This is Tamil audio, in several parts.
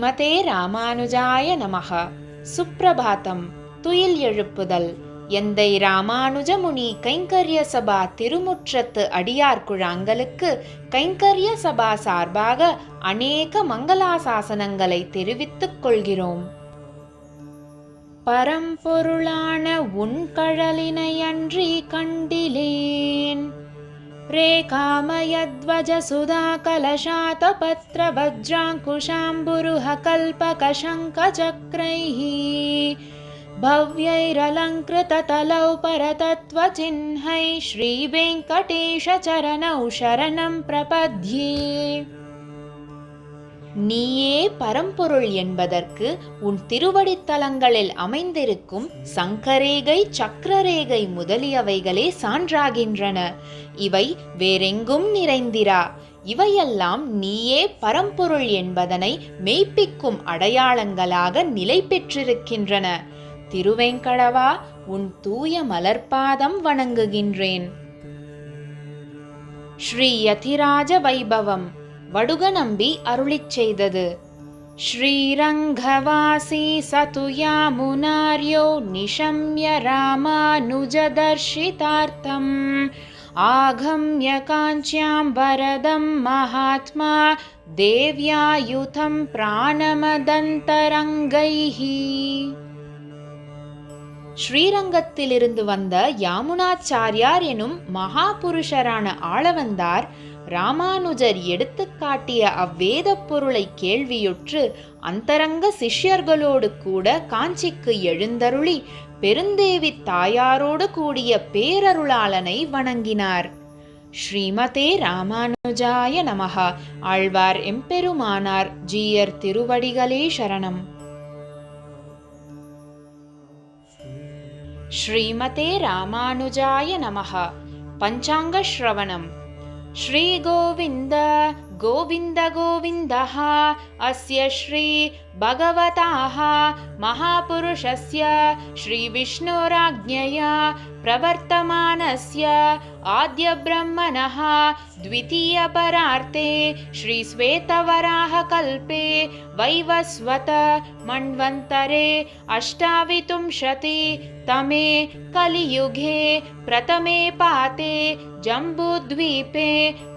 ஸ்ரீமதே ராமானுஜாய நமக. சுப்பிரபாத்தம். துயில் எழுப்புதல். எந்தை ராமானுஜமுனி கைங்கரிய சபா திருமுற்றத்து அடியார் குழாங்களுக்கு கைங்கரிய சபா சார்பாக அநேக மங்களாசாசனங்களை தெரிவித்துக் கொள்கிறோம். பரம்பொருளான உன் கழலினையன்றி கண்டிலேன். प्रेखामयध्वजसुधाकलशातपत्रभज्राङ्कुशाम्बुरुहकल्पकशङ्कचक्रैः भव्यैरलङ्कृततलौ परतत्त्वचिह्नैः श्रीवेङ्कटेशचरणौ शरणं प्रपद्ये। நீயே பரம்பொருள் என்பதற்கு உன் திருவடித்தலங்களில் அமைந்திருக்கும் சங்கரேகை சக்கரரேகை முதலியவைகளே சான்றாகின்றன. இவை வேறெங்கும் நிறைந்திரா. இவையெல்லாம் நீயே பரம்பொருள் என்பதனை மெய்ப்பிக்கும் அடையாளங்களாக நிலை பெற்றிருக்கின்றன திருவேங்கடவா உன் தூய மலர்பாதம் வணங்குகின்றேன். ஸ்ரீ யதிராஜ வைபவம். வடுக நம்பி அருளிச் செய்தது श्रीरङ्गवासी स तु यामुनार्यो निशम्य रामानुजदर्शितार्थम् आगम्य काञ्च्यां वरदं महात्मा देव्यायुतं प्राणमदन्तरङ्गैः ஸ்ரீரங்கத்திலிருந்து வந்த யாமுனாச்சாரியார் எனும் மகாபுருஷரான ஆளவந்தார் ராமானுஜர் எடுத்துக்காட்டிய அவ்வேத பொருளை கேள்வியுற்று அந்தரங்க சிஷ்யர்களோடு கூட காஞ்சிக்கு எழுந்தருளி பெருந்தேவி தாயாரோடு கூடிய பேரருளாளனை வணங்கினார். ஸ்ரீமதே ராமானுஜாய நமகா ஆழ்வார் எம்பெருமானார் ஜீயர் திருவடிகளே சரணம். ஸ்ரீமதே ராமானுஜாய நமகா பஞ்சாங்க ஸ்ரவணம். श्रीगोविन्द गोविन्द गोविन्दः अस्य श्री भगवताः महापुरुषस्य श्रीविष्णोराज्ञया प्रवर्तमानस्य आद्यब्रह्मणः द्वितीयपरार्ते श्रीश्वेतवराहकल्पे वैवस्वत मन्वन्तरे अष्टाविंशति तमे कलियुगे प्रथमे पाते जम्बूद्वीपे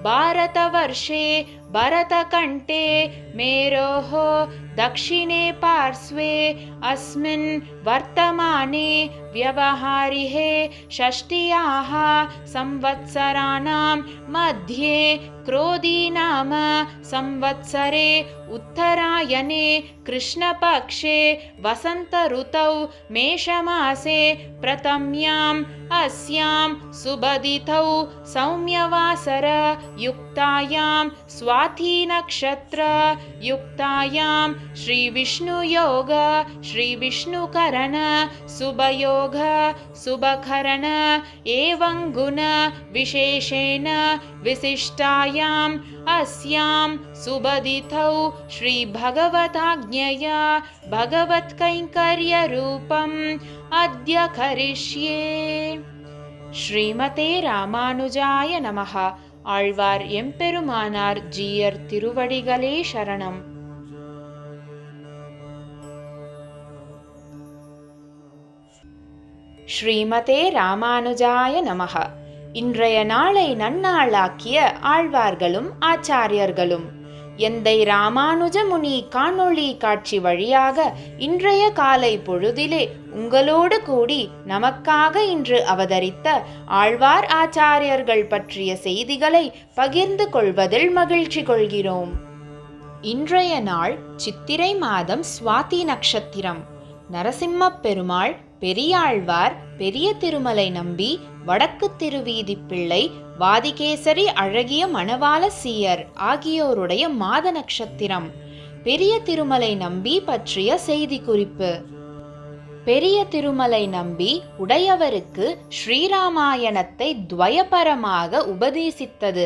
भारतवर्षे भरतकण्ठे मेरोः दक्षिणे पार्श्वे अस्मिन् वर्तमाने व्यवहारिहे षष्ट्याः संवत्सराणां मध्ये क्रोधी नाम संवत्सरे उत्तरायणे कृष्णपक्षे वसन्तऋतौ मेषमासे प्रथम्याम् अस्यां सुबदितौ सौम्यवासर युक्तायां स्वातिनक्षत्र युक्तायां श्रीविष्णुयोग श्रीविष्णुकरण शुभयोग शुभकरण एवं गुण विशेषेण विशिष्टायाम् अस्यां सुबदितौ श्रीभगवताज्ञया भगवत्कैङ्कर्यरूपम् अद्य करिष्ये ஸ்ரீமதே ராமானுஜாய நமக ஆழ்வார் எம்பெருமானார் ஜீயர் திருவடிகளே சரணம் ஸ்ரீமதே ராமானுஜாய நமக. இன்றைய நாளை நன்னாளாக்கிய ஆழ்வார்களும் ஆச்சாரியர்களும். எந்தை ராமானுஜ முனி காணொளி காட்சி வழியாக இன்றைய காலை பொழுதிலே உங்களோடு கூடி நமக்காக இன்று அவதரித்த ஆழ்வார் ஆச்சாரியர்கள் பற்றிய செய்திகளை பகிர்ந்து கொள்வதில் மகிழ்ச்சி கொள்கிறோம். இன்றைய நாள் சித்திரை மாதம் சுவாதி நட்சத்திரம். நரசிம்மப் பெருமாள் பெரியாழ்வார் பெரிய திருமலை நம்பி வடக்கு திருவீதி பிள்ளை வாதிகேசரி அழகிய மணவாள சீயர் ஆகியோருடைய மாத நட்சத்திரம். பெரிய திருமலை நம்பி பற்றிய செய்தி குறிப்பு பெரிய திருமலை நம்பி உடையவருக்கு ஸ்ரீராமாயணத்தை துவயபரமாக உபதேசித்தது.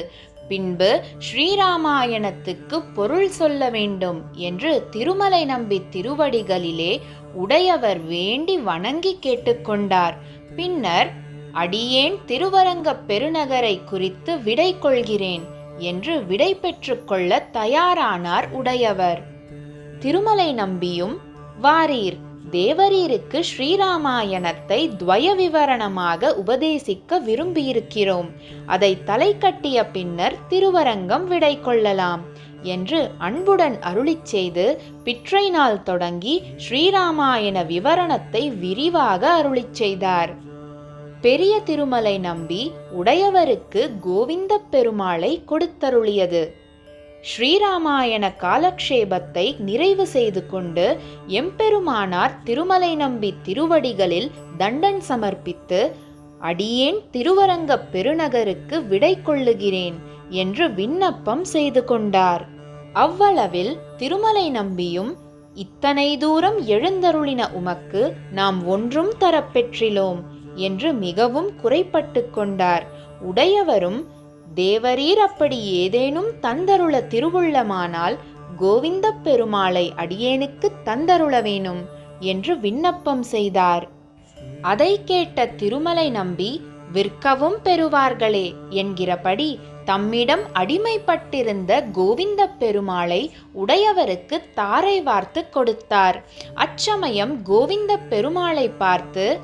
பின்பு ஸ்ரீராமாயணத்துக்கு பொருள் சொல்ல வேண்டும் என்று திருமலை நம்பி திருவடிகளிலே உடையவர் வேண்டி வணங்கி கேட்டுக்கொண்டார். பின்னர் அடியேன் திருவரங்கப் பெருநகரை குறித்து விடை கொள்கிறேன் என்று விடை பெற்றுக்கொள்ள தயாரானார் உடையவர். திருமலை நம்பியும் வாரீர் தேவரீருக்கு ஸ்ரீராமாயணத்தை துவய விவரணமாக உபதேசிக்க விரும்பியிருக்கிறோம். அதை தலை கட்டிய பின்னர் திருவரங்கம் விடை கொள்ளலாம். என்று அன்புடன் அருளிச் செய்து பிற்றை நாள் தொடங்கி ஸ்ரீராமாயண விவரணத்தை விரிவாக அருளிச் செய்தார். பெரிய திருமலை நம்பி உடையவருக்கு கோவிந்தப் பெருமாளை கொடுத்தருளியது. ஸ்ரீராமாயண காலக்ஷேபத்தை நிறைவு செய்து கொண்டு எம்பெருமானார் திருமலை நம்பி திருவடிகளில் தண்டன் சமர்ப்பித்து அடியேன் திருவரங்கப் பெருநகருக்கு விடை கொள்ளுகிறேன் என்று விண்ணப்பம் செய்து கொண்டார். அவ்வளவில் திருமலை நம்பியும் இத்தனை தூரம் எழுந்தருளின உமக்கு நாம் ஒன்றும் தரப்பெற்றிலோம் என்று மிகவும் குறைப்பட்டு கொண்டார். உடையவரும் தேவரீர் அப்படி ஏதேனும் தந்தருள திருவுள்ளமானால் கோவிந்தப் பெருமாளை அடியேனுக்கு தந்தருள வேணும் என்று விண்ணப்பம் செய்தார். அதை கேட்ட திருமலை நம்பி விற்கவும் பெறுவார்களே என்கிறபடி தம்மிடம் அடிமைப்பட்டிருந்த கோவிந்தப் பெருமாளை உடையவருக்கு தாரை வார்த்து கொடுத்தார். அச்சமயம் கோவிந்தப் பெருமாளை பார்த்து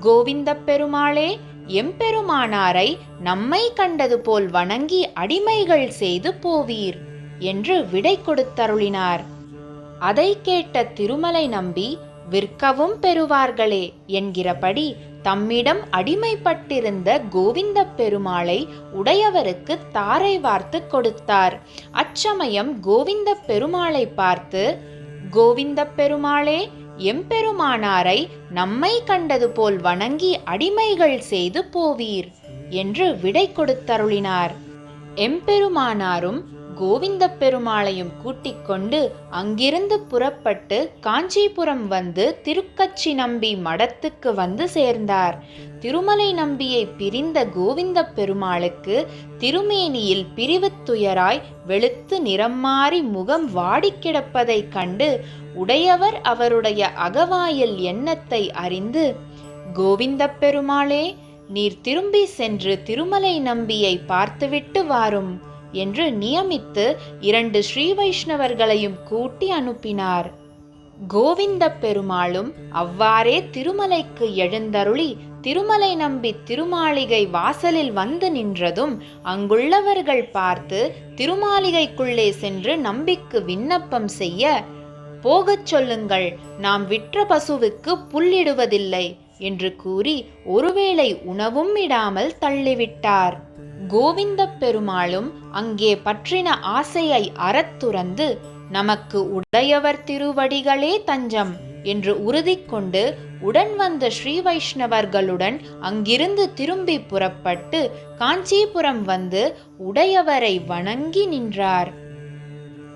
கோவிந்தப் பெருமாளே எம்பெருமானாரை நம்மை கண்டது போல் வணங்கி அடிமைகள் செய்து போவீர் என்று விடை கொடுத்தருளினார். அதை கேட்ட திருமலை நம்பி விற்கவும் பெறுவார்களே என்கிறபடி தம்மிடம் அடிமைப்பட்டிருந்த கோவிந்தப் பெருமாளை உடையவருக்கு தாரை வார்த்து கொடுத்தார். அச்சமயம் கோவிந்த பெருமாளை பார்த்து கோவிந்த பெருமாளே எம்பெருமானாரை நம்மை கண்டது போல் வணங்கி அடிமைகள் செய்து போவீர் என்று விடை கொடுத்தருளினார். எம்பெருமானாரும் கோவிந்தப் பெருமாளையும் கூட்டிக் கொண்டு அங்கிருந்து புறப்பட்டு காஞ்சிபுரம் வந்து திருக்கச்சி நம்பி மடத்துக்கு வந்து சேர்ந்தார். திருமலை நம்பியை பிரிந்த கோவிந்தப் பெருமாளுக்கு திருமேனியில் பிரிவுத்துயராய் வெளுத்து நிறம் மாறி முகம் வாடிக் கிடப்பதைக் கண்டு உடையவர் அவருடைய அகவாயில் எண்ணத்தை அறிந்து கோவிந்தப் பெருமாளே நீர் திரும்பி சென்று திருமலை நம்பியை பார்த்துவிட்டு வாரும். என்று நியமித்து இரண்டு ஸ்ரீ வைஷ்ணவர்களையும் கூட்டி அனுப்பினார். கோவிந்தப் பெருமாளும் அவ்வாறே திருமலைக்கு எழுந்தருளி திருமலை நம்பி திருமாளிகை வாசலில் வந்து நின்றதும் அங்குள்ளவர்கள் பார்த்து திருமாளிகைக்குள்ளே சென்று நம்பிக்கு விண்ணப்பம் செய்ய போகச் சொல்லுங்கள் நாம் விற்ற பசுவுக்கு புல்லிடுவதில்லை என்று கூறி ஒருவேளை உணவும் இடாமல் தள்ளிவிட்டார். கோவிந்த பெருமாளும் அங்கே பற்றின ஆசையை அறத்துறந்து நமக்கு உடையவர் திருவடிகளே தஞ்சம் என்று உறுதி கொண்டு உடன் வந்த ஸ்ரீ வைஷ்ணவர்களுடன் அங்கிருந்து திரும்பி புறப்பட்டு காஞ்சிபுரம் வந்து உடையவரை வணங்கி நின்றார்.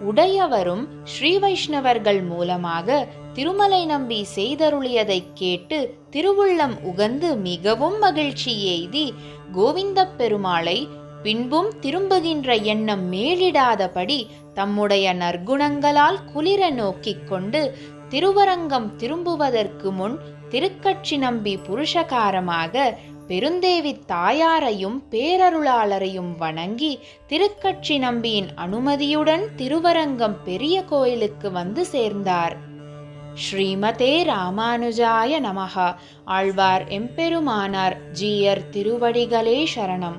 உடையவரும் ஸ்ரீ வைஷ்ணவர்கள் மூலமாக திருமலை நம்பி செய்தருளியதைக் கேட்டு திருவுள்ளம் உகந்து மிகவும் மகிழ்ச்சி எய்தி கோவிந்தப் பெருமாளை பின்பும் திரும்புகின்ற எண்ணம் மேலிடாதபடி தம்முடைய நற்குணங்களால் குளிர நோக்கிக் கொண்டு திருவரங்கம் திரும்புவதற்கு முன் திருக்கட்சி நம்பி புருஷகாரமாக பெருந்தேவி தாயாரையும் பேரருளாளரையும் வணங்கி திருக்கட்சி நம்பியின் அனுமதியுடன் திருவரங்கம் பெரிய கோயிலுக்கு வந்து சேர்ந்தார். ஸ்ரீமதே ராமானுஜாய நமகா. ஆழ்வார் எம்பெருமானார் ஜீயர் திருவடிகளே சரணம்.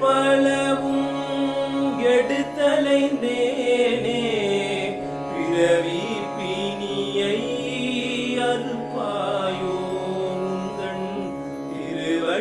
பலவும் எடுத்தலை எடுத்தலைந்தேனே பிறவி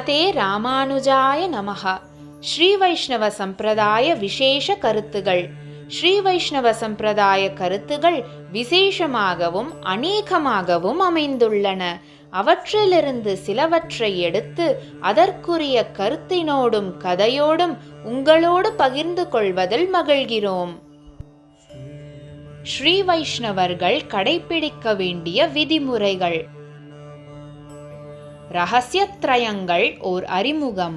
ஸ்ரீமதே ராமானுஜாய நமஹ. ஸ்ரீ வைஷ்ணவ சம்பிரதாய விசேஷ கருத்துகள். ஸ்ரீ வைஷ்ணவ சம்பிரதாய கருத்துகள் விசேஷமாகவும் அநேகமாகவும் அமைந்துள்ளன. அவற்றிலிருந்து சிலவற்றை எடுத்து அதற்குரிய கருத்தினோடும் கதையோடும் உங்களோடு பகிர்ந்து கொள்வதில் மகிழ்கிறோம். ஸ்ரீ வைஷ்ணவர்கள் கடைபிடிக்க வேண்டிய விதிமுறைகள். ரகசியத்ரயங்கள் ஓர் அறிமுகம்.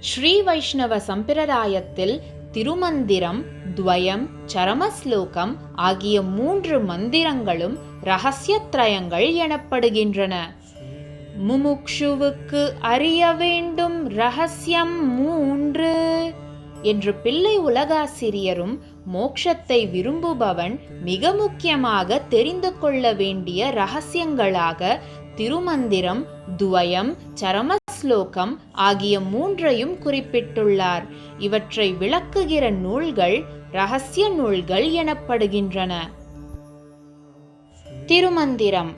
ஸ்ரீ வைஷ்ணவ சம்பிரதாயத்தில் திருமந்திரம் துவயம் சரமஸ்லோகம் ஆகிய மூன்று மந்திரங்களும் ரகசியத்ரயங்கள் எனப்படுகின்றன. முமுக்ஷுவுக்கு அறிய வேண்டும் ரகசியம் மூன்று என்று பிள்ளை உலகாசிரியரும் மோக்ஷத்தை விரும்புபவன் மிக முக்கியமாக தெரிந்து கொள்ள வேண்டிய ரகசியங்களாக திருமந்திரம் துவயம் சரமஸ்லோகம் ஆகிய மூன்றையும் குறிப்பிட்டுள்ளார். இவற்றை விளக்குகிற நூல்கள் ரகசிய நூல்கள் எனப்படுகின்றன. திருமந்திரம்.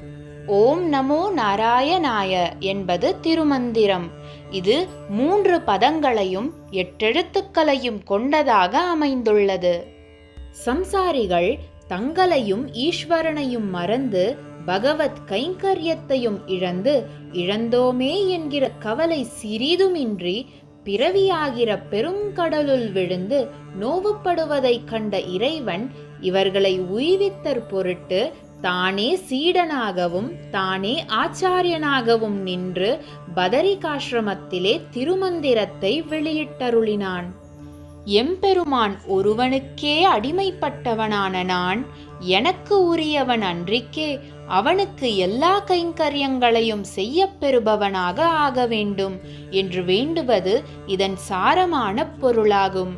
ஓம் நமோ நாராயணாய என்பது திருமந்திரம். இது மூன்று பதங்களையும் எட்டெழுத்துக்களையும் கொண்டதாக அமைந்துள்ளது. சம்சாரிகள் தங்களையும் ஈஸ்வரனையும் மறந்து பகவத் கைங்கரியத்தையும் இழந்து இழந்தோமே என்கிற கவலை சிறிதுமின்றி பிறவியாகிற பெருங்கடலுள் விழுந்து நோவுப்படுவதைக் கண்ட இறைவன் இவர்களை உய்வித்தற் பொருட்டு தானே சீடனாகவும் தானே ஆச்சாரியனாகவும் நின்று பதரிகாசிரமத்திலே திருமந்திரத்தை வெளியிட்டருளினான். எம்பெருமான் ஒருவனுக்கே அடிமைப்பட்டவனான நான் எனக்கு உரியவன் அன்றிக்கே அவனுக்கு எல்லா கைங்கரியங்களையும் செய்ய பெறுபவனாக ஆக வேண்டும் என்று வேண்டுவது இதன் சாரமான பொருளாகும்.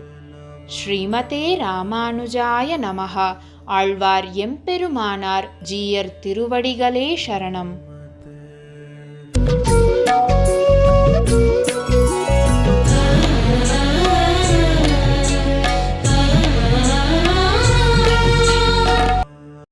ஸ்ரீமதே ராமானுஜாய நமஹா. ஆழ்வார் எம்பெருமானார் ஜீயர் திருவடிகளே சரணம்.